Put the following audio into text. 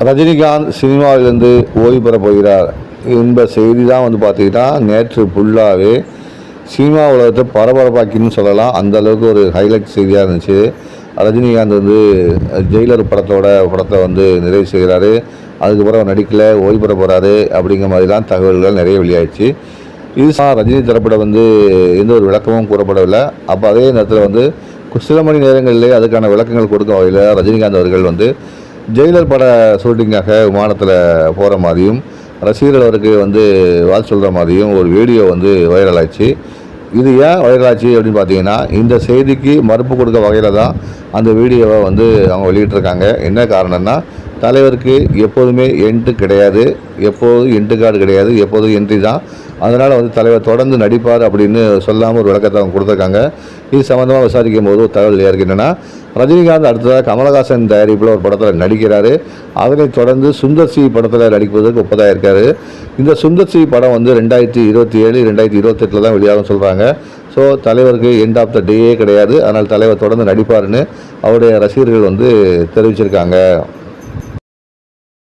ரஜினிகாந்த் சினிமாவிலிருந்து ஓய்வு பெறப் போகிறார். என்ப செய்தி தான் வந்து பார்த்தீங்கன்னா நேற்று ஃபுல்லாகவே சினிமா உலகத்தை பரபரப்பாக்கின்னு சொல்லலாம். அந்த அளவுக்கு ஒரு ஹைலைட் செய்தியாக இருந்துச்சு. ரஜினிகாந்த் வந்து ஜெயிலர் படத்தோட படத்தை வந்து நிறைவு செய்கிறாரு. அதுக்கப்புறம் நடிக்கலை ஓய்வு பெற போகிறாரு அப்படிங்கிற மாதிரிலாம் தகவல்கள் நிறைய வெளியாயிடுச்சு. இது ரஜினி தரப்பிட வந்து எந்த ஒரு விளக்கமும் கூறப்படவில்லை. அப்போ அதே நேரத்தில் வந்து கு- சில மணி நேரங்களிலே அதுக்கான விளக்கங்கள் கொடுக்கும் வகையில் ரஜினிகாந்த் அவர்கள் வந்து ஜெயிலர் பட ஷூட்டிங்காக விமானத்தில் போகிற மாதிரியும் ரசிகர்கள் அவருக்கு வந்து வாழ்த்து சொல்கிற மாதிரியும் ஒரு வீடியோ வந்து வைரல் ஆச்சு இது ஏன் வைரல் ஆச்சு அப்படின்னு பார்த்தீங்கன்னா இந்த செய்திக்கு மறுப்பு கொடுக்க வகையில் தான் அந்த வீடியோவை வந்து அவங்க வெளியிட்டிருக்காங்க. என்ன காரணம்னா தலைவருக்கு எப்போதுமே என்ட்டு கிடையாது எப்போதும் என்ட்டு கார்டு கிடையாது எப்போதும் என்ட்ரி தான். அதனால் வந்து தலைவர் தொடர்ந்து நடிப்பார் அப்படின்னு சொல்லாமல் ஒரு விளக்கத்தை அவங்க கொடுத்துருக்காங்க. இது சம்மந்தமாக விசாரிக்கும் போது ஒரு தகவல் இருக்கு என்னென்னா ரஜினிகாந்த் அடுத்ததாக கமலஹாசன் தயாரிப்பில் ஒரு படத்தில் நடிக்கிறார். அதனை தொடர்ந்து சுந்தர் சி படத்தில் நடிப்பதற்கு ஒப்பதாக இருக்கார் இந்த சுந்தர் சி படம் வந்து ரெண்டாயிரத்தி இருபத்தி ஏழு ரெண்டாயிரத்தி இருபத்தெட்டில் தான் வெளியாகும் சொல்கிறாங்க ஸோ தலைவருக்கு எண்ட் ஆஃப் த டேயே கிடையாது. அதனால் தலைவர் தொடர்ந்து நடிப்பாருன்னு அவருடைய ரசிகர்கள் வந்து தெரிவிச்சிருக்காங்க.